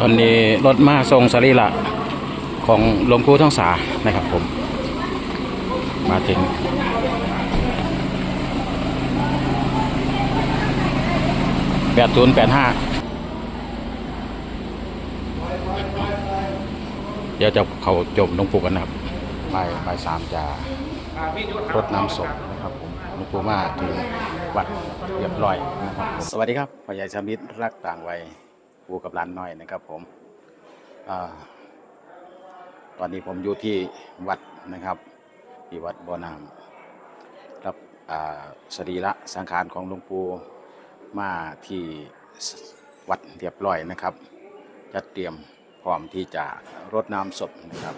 ตอนนี้รถมาทรงสรีระของหลวงปู่ท่องสานะครับผม มาถึงแปดศูนย์แปดห้าเดี๋ยวจะเขาจมหลวงปู่กันนะครับบ่ายบ่ายสามจะรดน้ำศพนะครับผมหลวงปู่มาถึงวัดเรียบร้อยนะครับสวัสดีครับพ่อใหญ่ชามิตรรักต่างวัย ปูกับหลานน้อยนะครับผมอตอนนี้ผมอยู่ที่วัดนะครับ ที่วัดบ่อน้ำรับสรีระสังขารของหลวงปู่มาที่วัดเรียบร้อยนะครับจัดเตรียมพร้อมที่จะรดน้ำศพนะครับ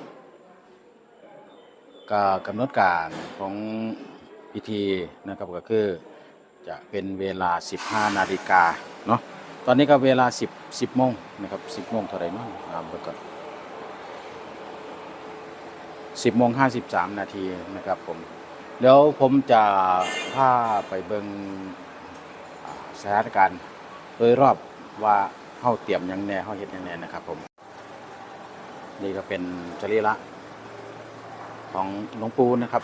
ก็กำหนดการของพิธีนะครับก็คือจะเป็นเวลา 15 นาฬิกาเนาะ ตอนนี้ก็เวลา 10 10โมงนะครับ10โมงเท่าไหร่เนาะตามไปก่อน10โมง53 นาทีนะครับผมเดี๋ยวผมจะพาไปเบิงอ่าสถานการณ์โดยรอบว่าเฮาเตรียมยังแน่เฮาเฮ็ดยังแน่นะครับผม นี่ก็เป็นจริระของหลวงปู่นะครับ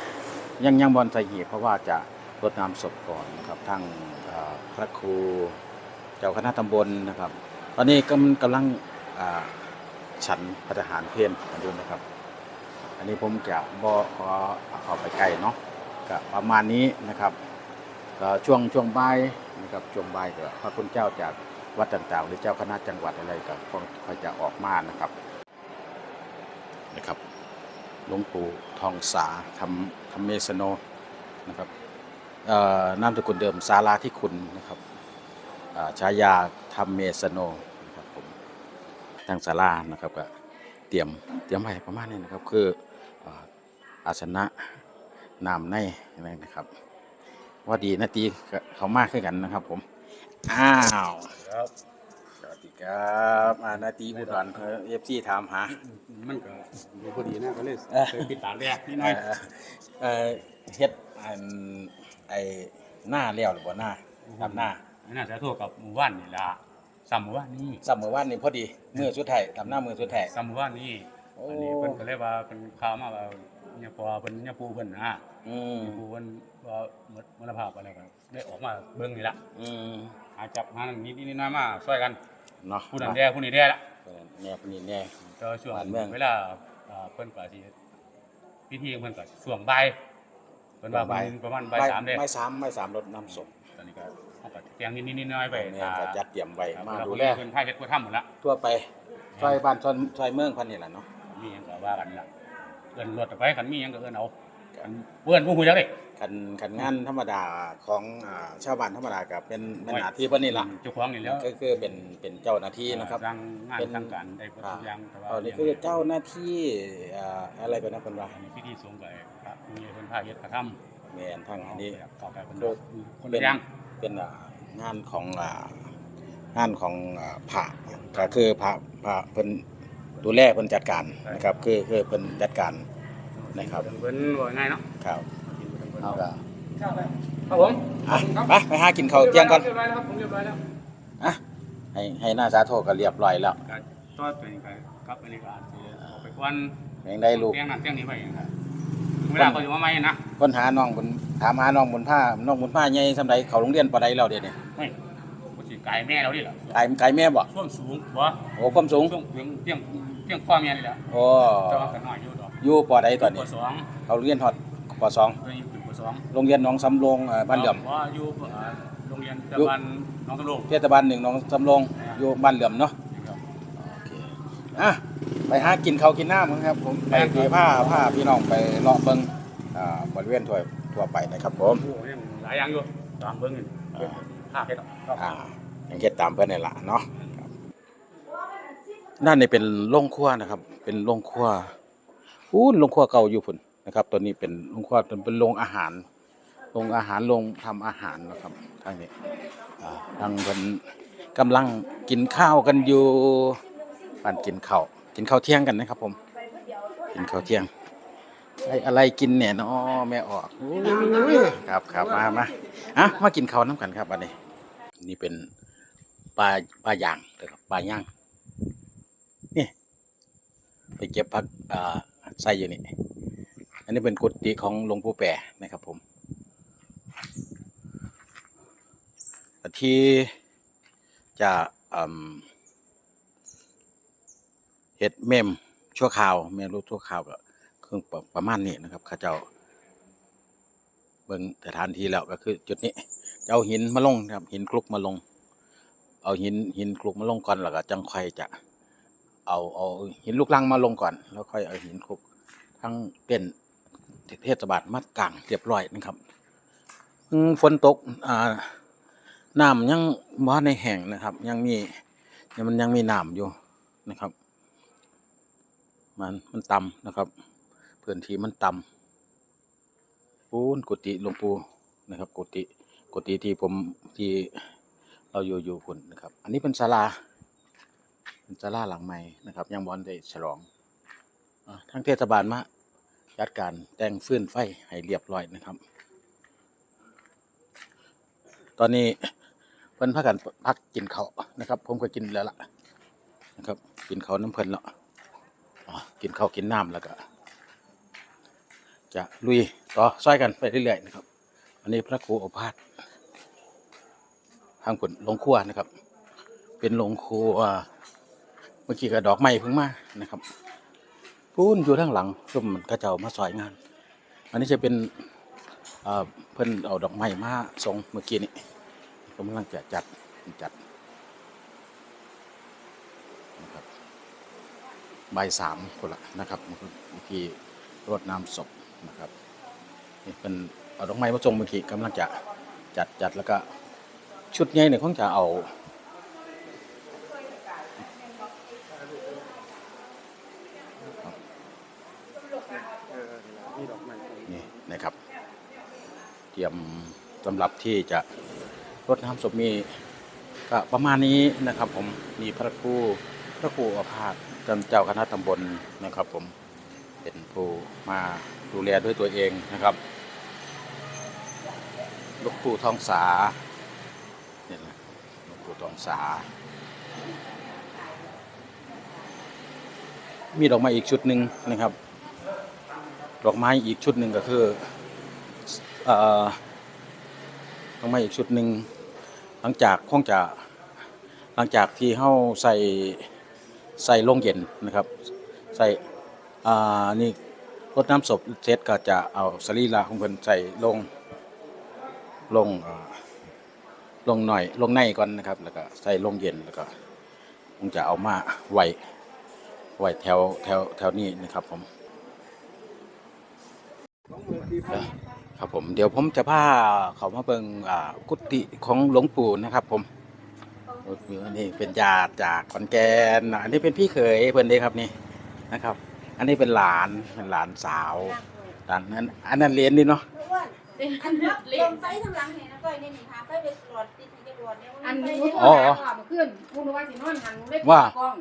ยังยังบอลใส่หีบเพราะว่าจะรดน้ำศพก่อนนะครับทั้งพระครู จ้าคณะตำบลนะครับ ตอนนี้กำกำลังฉันพัฒหารเพลนอยู่นะครับ อันนี้ผมจะบอขอเอาไปไกลเนาะก็ประมาณนี้นะครับช่วงช่วงบ่ายนะครับช่วงบ่ายก็พระคุณเจ้าจากวัดต่างๆ หรือเจ้าคณะจังหวัดอะไรก็คงค่อยจะออกมานะครับนะครับหลวงปู่ทองสาธรรมธรรมเมสโนนะครับเอ่อนามสกุลเดิมสาราที่คุณนะครับ ฉายาธรรมเมสโนนะครับผมทางศาลานะครับก็เตรียมเตรียมไว้ประมาณนี้นะครับคืออ่าอาสนะนามในอะไรนะครับ ว่าดีนาตีก็เขามากขึ้นกันนะครับผมอ้าวครับสวัสดีครับอานาตีอุดรเอฟซีถามหามันก็ดูพอดีนะก็เลยเอ้อเคยปิดตาแรกนิดหเอ่น่อยอเอ่อเฮ็ดอันไอหน้าเลี้ยวหรือบ่หน้าทำหน้าอั นน่าจะโทษกับหมู่บ้านนี่ล่ะซ้ำหมู่บ้านนี่สัมมือว่านนี่พอดีมือสุดท้ายทำหน้ามือสุดท้ายซ้ำหมู่บ้านนี่โอ้ อันนี้เพิ่นก็เลยว่าเป็นข่าวมาว่าเนี่ยพอเพิ่นเนี่ยปูเพิ่นนะอืมเนี่ยปูเพิ่นว่าหมดมรณภาพอะไรกันได้ออกมาเบิ่งนี่ละอืมหาจับหานั่นนิดนิดน้อยๆมาช่วยกันเนาะผู้นั้นแด่ผู้นี้แด่ละ แน่ปานนี่แน่ ก็ช่วงบ้านเมืองเวลาอ่าเพิ่นก็สิพิธีเพิ่นก็ช่วงบ่ายเพิ่นว่าเพิ่นประมาณบ่ายสามเด้ไม่สามไม่สามรถน้ำศพตอนนี้ก็ เขาก็เตรียมนิดๆน้อยๆไปเนี่ยก็จัดเตรียมไว้มามาดูดูแลแลเพิ่นพาเฮ็ดผู้ทำหมดละทั่วไปซอยบ้านซอยซอยเมืองพันนี่แหละเนาะมีหยังก็ว่ากันล่ะเอิ้นรถไปคันมีหยังก็เอิ้นเอาคันเอิ้นผู้ฮู้จักเด้ขันขันงานธรรมดาของอ่าชาวบ้านธรรมดากับเป็นเป็นหน้าที่เพิ่นนี่ล่ะเจ้าของนี่แหล้วก็คือเป็นเป็นเจ้าหน้าที่นะครับสร้างงานเป็นสร้างการได้เบิดทุกอย่างแต่ว่าเออนี่คือเจ้าหน้าที่อ่าอะไรกันนะเพิ่นว่าอันนี้พิธีสงฆ์ก็พระมีเพิ่นพาเฮ็ดพระทำแม่นทางอันนี้ต่อไปเพิ่นโดยคนเป็ละนอย่าง เป็นอ่างานของอ่างานของอ่าพระก็คือพระพระเพิ่นดูแลเพิ่นจัดการนะครับ คือคือเพิ่นจัดการนะครับเพิ่นว่าง่ายเนาะครับเอาก็ครับผมอะไปไปหากินข้าวเที่ยงก่อนเรียบร้อยแล้วครับผมเรียบร้อยแล้วอะให้ให้หน้าสาโทก็เรียบร้อยแล้วก็ต่อไปนี่ก็กลับไปนี่ก็อาจสิเอาไปกวนแม่งได้ลูกเตียงนั้นเตียงนี้ไปนะครับเวลาเขาสิมาใหม่นะค้นหาน้องบุญ ถามหาน้องบุญผ้าน้องบุญผ้าใหญ่สำใดเขาโรงเรียนปานใดแล้วเดี๋ยวนี้เฮ้ยบ่สิไกลแม่เราดิล่ะไกลไกลแม่บ่ช่วงสูงบ่โอ้ความสูงช่วงเพียงเพียงเพียงพ่อแม่นี่แหละโอ้แต่ว่าก็น้อยอยู่ดอกอยู่ปอใดตอนนี้ปสองเขาโรงเรียนฮอดปสองก็อยู่ปสองโรงเรียนหนองสำโรงเอ่อบ้านเหลื่อมว่าอยู่เอ่อโรงเรียนตะวันหน้องตะลุงเทศบาลหนึ่งหนองสำโรงอยู่บ้านเหลื่อมเนาะครับโอเคอะไปหากินข้าวกินน้ำกันครับผมไปเกี่ผ้าผ้าพี่น้องไปเลาะเบิ่ง อ่าบริเวณทั่วทั่วไปนะครับผม โอ้ยหลายอย่างอยู่ตามเบิ่งนี่อ่าภาพเฮ็ดดอกอ่าอย่างเฮ็ดตามเพิ่นนี่ล่ะเนาะครับด้านนี้เป็นโรงครัวนะครับ เป็นโรงครัวอู้โรงครัวเก่าอยู่พุ่นนะครับ ตัวนี้เป็นโรงครัวเป็นโรงอาหารโรงอาหารโรงทำอาหารนะครับทางนี้อ่าทางเพิ่นกำลังกินข้าวกันอยู่ปานกินข้าวกินข้าวเที่ยงกันนะครับ ผม กินข้าวเที่ยง ไอ้อะไรกินเนี่ยเนาะแม่ออกอู้ยครับครับมามาอะมากินข้าวน้ำกันครับอันนี้ นี่เป็นปลาปลาย่างนะครับปลาย่างไปเก็บพักอ่าใส่อยู่นี่อันนี้เป็นกุฏิของหลวงปู่แปรนะครับผมที่จะอืมเฮ็ดเมมชั่วคราวเมมรูปชั่วคราวก็ คือประมาณนี้นะครับข้าเจ้า เบิ่งสถานที่แล้วก็คือจุดนี้จะเอาหินมาลงนะครับ หินคลุกมาลง เอาหินหินคลุกมาลงก่อนแล้วก็จังค่อยจะ เอาเอาหินลูกลังมาลงก่อน แล้วค่อยเอาหินคลุก ทั้งเต้นเทศบาลมัดกลางเรียบร้อยนะครับฝนตกอ่าน้ำยังบ่ในแห้งนะครับ ยังมียังมันยังมีน้ำอยู่นะครับ มันมันต่ำนะครับ พื้นที่มันต่ำปูนกุฏิหลวงปู่นะครับ กุฏิกุฏิที่ผมที่เราอยู่อยู่พุ่นนะครับ อันนี้เป็นศาลาเป็นศาลาหลังใหม่นะครับ ยังบอลได้ฉลองอทั้งเทศบาลมาจัดการแต่งฟื้นไฟให้เรียบร้อยนะครับ ตอนนี้เพิ่นพักกันพักกินเขานะครับ ผมก็กินแล้วล่ะนะครับ กินเขาน้ำเพิ่นแล้วกินเขากินน้ำแล้วก็ จะลุยต่อซอยกันไปเรื่อยๆนะครับ อันนี้พระครูโอภาสทางผลลงครัวนะครับ เป็นลงครัวเมื่อกี้ก็ดอกไม้เพิ่งมานะครับปูนอยู่ด้านหลังซุ่มกระเจ้ามาซอยงาน อันนี้จะเป็นเพิ่นเอาดอกไม้มาส่งเมื่อกี้นี้กำลังจะจัดจัดนะครับบ่ายสามคนละนะครับเมื่อกี้รดน้ำศพ นะครับนี่เป็นเอาดอกไม้มาส่งเมื่อกี้กำลังจะจัดจัดแล้วก็ชุดใหญ่เนี่ยคงจะเอานี่นะครับ เตรียมสำหรับที่จะรดน้ำศพมีก็ประมาณนี้นะครับ ผมมีพระครูพระครูอาภาสท่านเจ้าคณะตำบลนะครับ ผมเป็นผู้มา ดูแลด้วยตัวเองนะครับลูกปู่ทองสาเนี่ยนะลูกปู่ทองสา มีดอกไม้อีกชุดหนึ่งนะครับ ดอกไม้อีกชุดหนึ่งก็คือเอ่อดอกไม้อีกชุดหนึ่งหลังจากคงจะหลังจากที่เฮาใส่ใส่ลงเย็นนะครับ ใส่อ่านี่ รดน้ำศพเสร็จก็จะเอาสรีระของเพิ่นใส่ลงลงลงหน่อยลงในก่อนนะครับ แล้วก็ใส่ลงเย็นแล้วก็คงจะเอามาไว้ไว้แถวแถวแถวนี้นะครับผมครับผมเดี๋ยวผมจะพาเขามาเบิงกุฏิของหลวงปู่นะครับ ผมนนี้เป็นญาติจากขอนแก่นอันนี้เป็นพี่เขยเพิ่นเด้ครับนี่นะครับ อันนี้เป็นหลานเป็นหลานสาวหลานนั้นอันนั้นเรียนดีเนาะอันรับลงไฟทางหลังเห็นนะก้อยนี่นี่หาไฟไปตรวจติดที่จะตรวจเนี่ยอันนี้เนี่ยโทรหาว่าเมื่อคืนพวกหนูว่าสินอนหันเล่นว่ากล้อง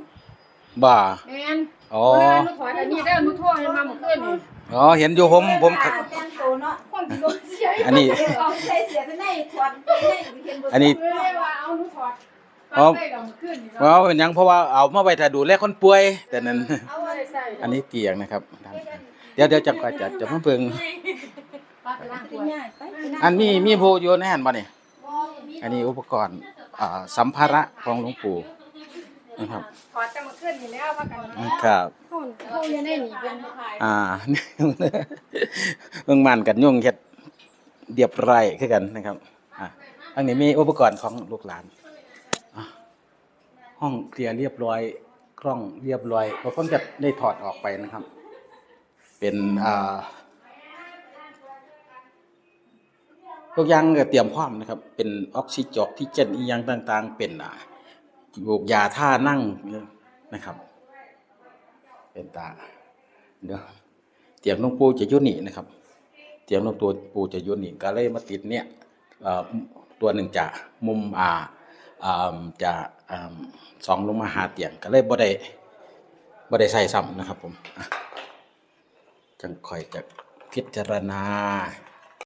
บ่าแมนอ๋อเวลาหนูถอยอันนี้ได้อหนูโทรให้มาเมื่อคืนนี่อ๋อเห็นอยู่ผมผมอ่าแต่งโตวเนนสิโดนเสียอันนี้ อ๋อได้ดอกเมื่อคืนนี่เพราะว่าเป็นหยังเพราะว่าเอามาไว้ถ้าดูแลคนป่วย แต่นั้น เอาเอาอะอะไรไรใส่อันนี้เตียงนะครับเดี๋ยวเดี๋ยวจะไปจะจะมาเบิ่งปาไปล้างไปตัวง่ายไปไปงอันมีมีผู้อยู่ในหันบ่นี่บ่มีอันนี้อุปกรณ์อ่าสัมภาระของหลวงปู่นะครับถอดแต่เมื่อคืนนี่แล้วว่ากันครับเขาเขายังได้หนีเป็นอ่าเมืองมันกันยุ่งเฮ็ดเรียบร้อยคือกันนะครับอ่าอันนี้มีอุปกรณ์ของลูกหลานอะ ห้องเคลียร์เรียบร้อยกล้องเรียบร้อยบางคนจะได้ถอดออกไปนะครับ เป็นอ่าทุกอย่างก็เตรียมพร้อมนะครับ เป็นออกซิจอกที่เจนอียังต่างๆ เป็นอ่าบุกยาท่านั่งนะครับ เป็นตาเดี๋ยวเตียงหลวงปู่จะยุ่นี่นะครับ เตียงหลวงปู่ปู่จะยุ่นี่ก็เลยมาติดเนี่ยตัวหนึ่งจะมุมอ่าจะ สองลงมาหาเตียงก็เลยบ่ได้บ่ได้ใส่ซ้ำนะครับผมจังคอยจะพิจารณา